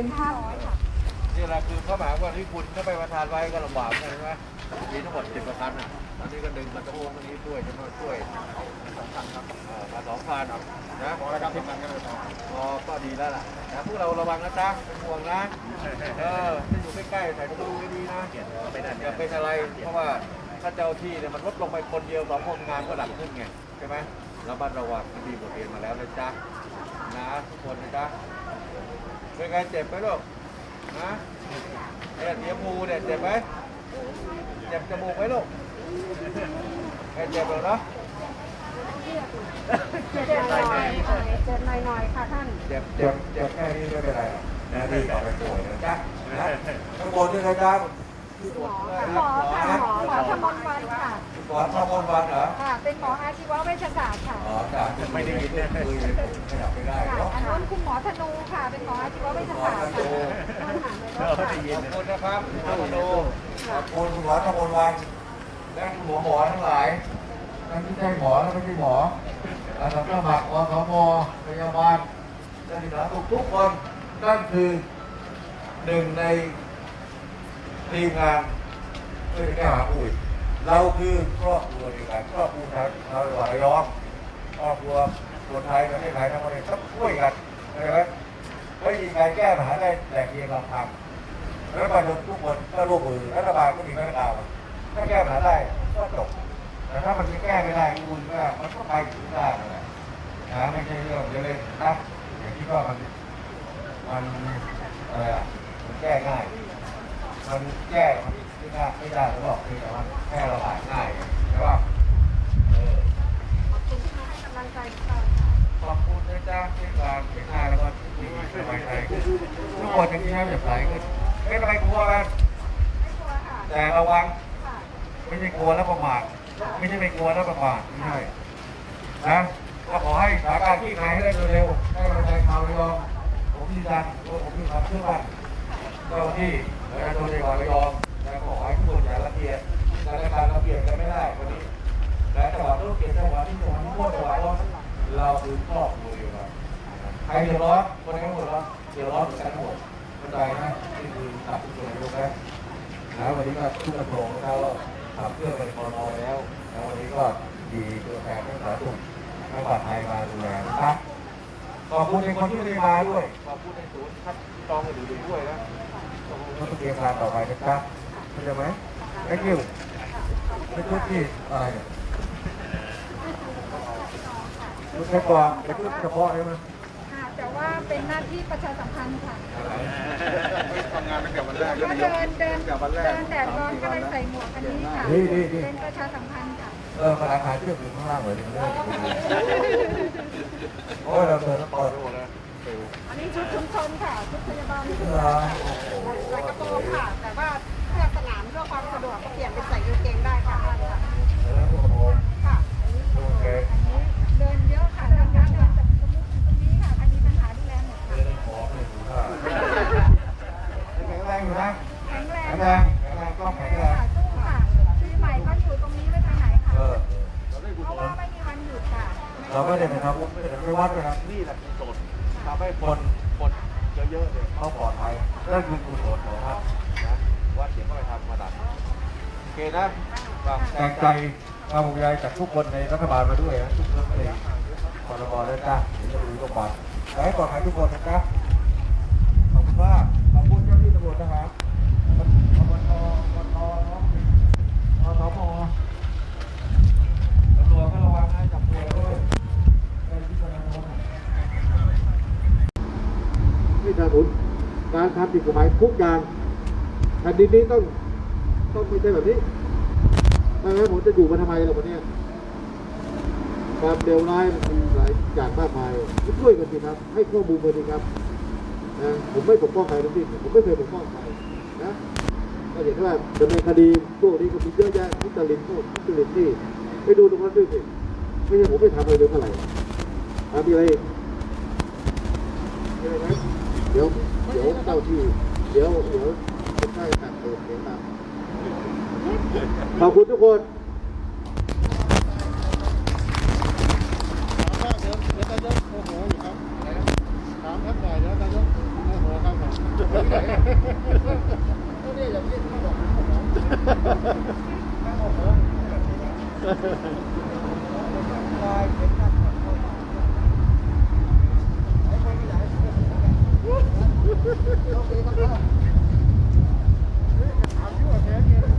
เป็นห้าร้อยค่ะนี่แหละคือเขาหมายว่าที่คุณถ้าไปประทานไว้ก็ลำบากใช่ไหมมีทั้งหมดสิบประกันอะตอนนี้ก็ดึงมันตะโกนตรงนี้ช่วยจะมาช่วยสองพันครับมาสองพันนะพอแล้วครับที่มันก็เลยพอก็ดีแล้วล่ะนะพวกเราระวังนะจ๊ะเป็นห่วงนะเออถ้าอยู่ใกล้ๆใส่ถุงมือดีๆนะอย่าเป็นอะไรเพราะว่าถ้าเจ้าที่เนี่ยมันลดลงไปคนเดียวสองคนงานก็หนักขึ้นไงใช่ไหมระมัดระวังดีบทเรียนมาแล้วนะจ๊ะนะทุกคนนะจ๊ะ เป็นไงเจ็บไหมลูกนะเนี่ยเสียมูเนี่ยเจ็บไหมเจ็บจมูกไหมลูกไม่เจ็บหรอกเนาะเจ็บหน่อยๆเจ็บหน่อยๆค่ะท่าน เจ็บเจ็บเจ็บแค่นี้ไม่เป็นไรหรอกนะดีต่อไปป่วยนะจ๊ะนะข้างบนด้วยนะจ๊ะที่ตรวจด้วยหมนะอค่ะหมอหมอธมนวันค่ะ หมอทำวันวันเหรอค่ะ เป็นหมออาชีวเวชศาสตร์ค่ะอ๋อจ้ะไม่ได้ยินเนี่ยคุยเลยขยับไม่ได้ค่ะเนาะอันนู้นคุณหมอธนูค่ะ เป็นหมออาชีวเวชศาสตร์ค่ะท่านหาเลยแล้วค่ะขอบคุณนะครับคุณหมอดูขอบคุณคุณหมอทำวันวันและคุณหมอหมอทั้งหลายทั้งที่ใช่หมอและไม่ใช่หมออาสาสมัครอสมพยาบาลและสาธารณสุขทุกคนนั่นคือหนึ่งในทีมงานเพื่อจะแก้ปัญหาโควิด เราคือครอบครัวเดียวกันครอบครัวชาวชาหวัดระยองครอบครัวคนไทยประเทศไทยทั้งประเทศต้องช่วยกันนะครับไม่มีการแก้ปัญหาได้แต่เพียงลำพังรัฐบาลทุกคนก็ร่วมมือรัฐบาลก็มีมาตรการถ้าแก้ปัญหาได้ก็จบแต่ถ้ามันแก้ไม่ได้คุณก็มันก็ไปถึงได้นะนะไม่ใช่เรื่องเล่นๆนะอย่างที่ว่ามันมันอะไรอะมันแก้ง่าย มันแก้ ไม่ได้ไม่ได้หรอกคือแต่มันแค่ระบายง่ายใช่ป่ะเออขอบคุณที่มาให้กำลังใจพวกเราค่ะขอบคุณนะจ๊ะที่มาเป็นหน้าแล้วก็มีสบายใจขึ้นทุกคนอย่างนี้นะอย่าใส่ขึ้นไม่ต้องไปกลัวกันไม่กลัวค่ะแต่ระวังค่ะไม่ใช่กลัวแล้วประมาทไม่ใช่ไม่กลัวแล้วประมาทไม่ใช่นะก็ขอให้สถานการณ์ที่คลายให้ได้โดยเร็วให้กำลังใจชาวระยองผมยืนยันว่าผมมีความเชื่อมั่นเจ้าหน้าที่ประชาชนในจังหวัดระยอง ใครเดือดร้อนคนไหนก็เดือดร้อนเดือดร้อนเหมือนกันหมดเข้าใจนะนี่คือตัดสินใจยกนะแล้ววันนี้ก็ทุกกระทรวงนะครับก็ขับเคลื่อนไปคอรอแล้วแล้ววันนี้ก็ดีตัวแทนทั้งสาธารณสุขทั้งฝ่ายไทยมาดูแลนะครับขอบคุณในคนที่ไม่ได้มาด้วยขอบคุณในศูนย์คัดกรองอื่นๆด้วยนะขอบคุณที่เตรียมการต่อไปนะครับเข้าใจไหม thank you เป็นชุดที่อะไรเนี่ยชุดแค่กรองเป็นชุดเฉพาะใช่ไหมค่ะ แต่ว่าเป็นหน้าที่ประชาสัมพันธ์ค่ะ ทำงานตั้งแต่วันแรกก็เดินเดินเดินแดดร้อนก็เลยใส่หมวกอันนี้ค่ะดีดีดีเป็นประชาสัมพันธ์ค่ะ เออพลังงานเชื่อมอยู่ข้างล่างเหมือนเดิมโอ้ยเราเดินแล้วปล่อยไปหมดเลยอันนี้ชุดชุมชนค่ะ ชุดพยาบาลเหรอใส่กระโปรงค่ะ แต่ว่าเพื่อสนามเพื่อความสะดวกก็เปลี่ยนเป็นใส่ งแข็งแรงต้องแข็งแรงค่ะสู้ค่ะปีใหม่ก็อยู่ตรงนี้ไม่ไปไหนค่ะเออ เพราะว่าไม่มีวันหยุดค่ะเราไม่ได้ไปทำบุญไม่ได้ไปวัดด้วยนะนี่แหละกุศลทำให้คนคนเยอะๆเนี่ยเขาปลอดภัยนั่นคือกุศลของท่านนะวัดเดี๋ยวก็ไปทำมาดับโอเคนะแต่งใจความห่วงใยจากทุกคนในรัฐบาลมาด้วยนะทุกคนในพรบและจ้าเดี๋ยวจะดูก็ปลอดขอให้ปลอดภัยทุกคนนะครับขอบคุณมากขอบคุณเจ้าหน้าที่ตำรวจนะครับอบตอบตน้องอสม ตำรวจก็ระวังนะจับตัวด้วยในที่กำลังนี่สนับสนุนการทำผิดกฎหมาย ทุกอย่างแผ่นดินนี้ต้องต้องไม่ใช่แบบนี้ไม่งั้นผมจะอยู่มาทำไมล่ะวันนี้ความเดวร้ายมันมีหลายอย่างมากมายช่วยกันสิครับ ให้ข้อมูลกันสิครับนะผมไม่ปกป้องใครทั้งสิ้นผมไม่เคยปกป้องใครนะก็เห็นว่าดำเนินคดีพวกนี้ก็มีเยอะแยะทุจริตพวกทุจริตนี่ไปดูตรงนั้นด้วยสิไม่ใช่ผมไม่ทำอะไรเลยเท่าไหร่มีอะไรอีกมีอะไรไหมเดี๋ยวเดี๋ยวเจ้าที่ เดี๋ยวเดี๋ยวคุณให้ตัดเติมเดี๋ยวตัดขอบคุณทุกคนถามว่าเดี๋ยวเดี๋ยวนายกโมโหอยู่ครับถามท่านหน่อยเดี๋ยวนายกโมโหครับผมก็เนี่ยอย่างที่ท่านบอกนะครัไม่านไมโหลายเป็นนักขอโทษไอ้คนที่ไหน โอเคครับ